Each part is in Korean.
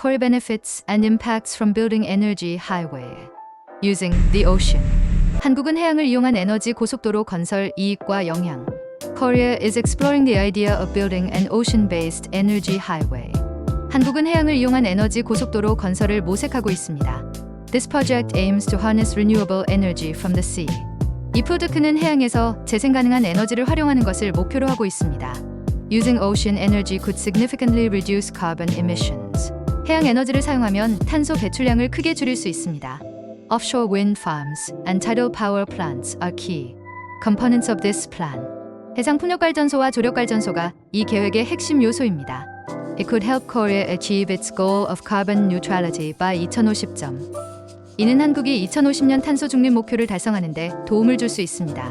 Core benefits and impacts from building energy highway using the ocean. 한국은 해양을 이용한 에너지 고속도로 건설 이익과 영향. Korea is exploring the idea of building an ocean-based energy highway. 한국은 해양을 이용한 에너지 고속도로 건설을 모색하고 있습니다. This project aims to harness renewable energy from the sea. 이 프로젝트는 해양에서 재생 가능한 에너지를 활용하는 것을 목표로 하고 있습니다. Using ocean energy could significantly reduce carbon emissions. 해양 에너지를 사용하면 탄소 배출량을 크게 줄일 수 있습니다. Offshore wind farms and tidal power plants are key components of this plan. 해상 풍력 발전소와 조력 발전소가 이 계획의 핵심 요소입니다. It could help Korea achieve its goal of carbon neutrality by 2050점. 이는 한국이 2050년 탄소 중립 목표를 달성하는 데 도움을 줄 수 있습니다.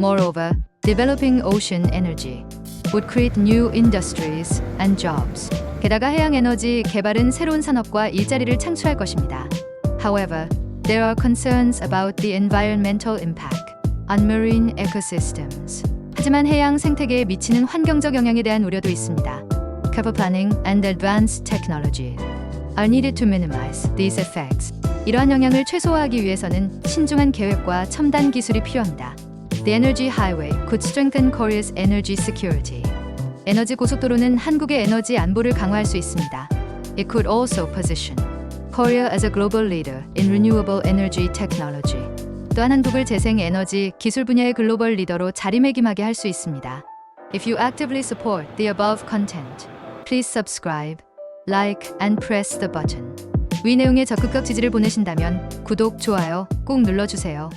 Moreover, developing ocean energy would create new industries and jobs. 게다가 해양 에너지 개발은 새로운 산업과 일자리를 창출할 것입니다. However, there are concerns about the environmental impact on marine ecosystems. 하지만 해양 생태계에 미치는 환경적 영향에 대한 우려도 있습니다. Careful planning and advanced technology are needed to minimize these effects. 이러한 영향을 최소화하기 위해서는 신중한 계획과 첨단 기술이 필요합니다. The Energy Highway could strengthen Korea's energy security. 에너지 고속도로는 한국의 에너지 안보를 강화할 수 있습니다. It could also position Korea as a global leader in renewable energy technology. 또한 한국을 재생 에너지 기술 분야의 글로벌 리더로 자리매김하게 할 수 있습니다. If you actively support the above content, please subscribe, like, and press the button. 위 내용에 적극적 지지를 보내신다면 구독, 좋아요 꼭 눌러주세요.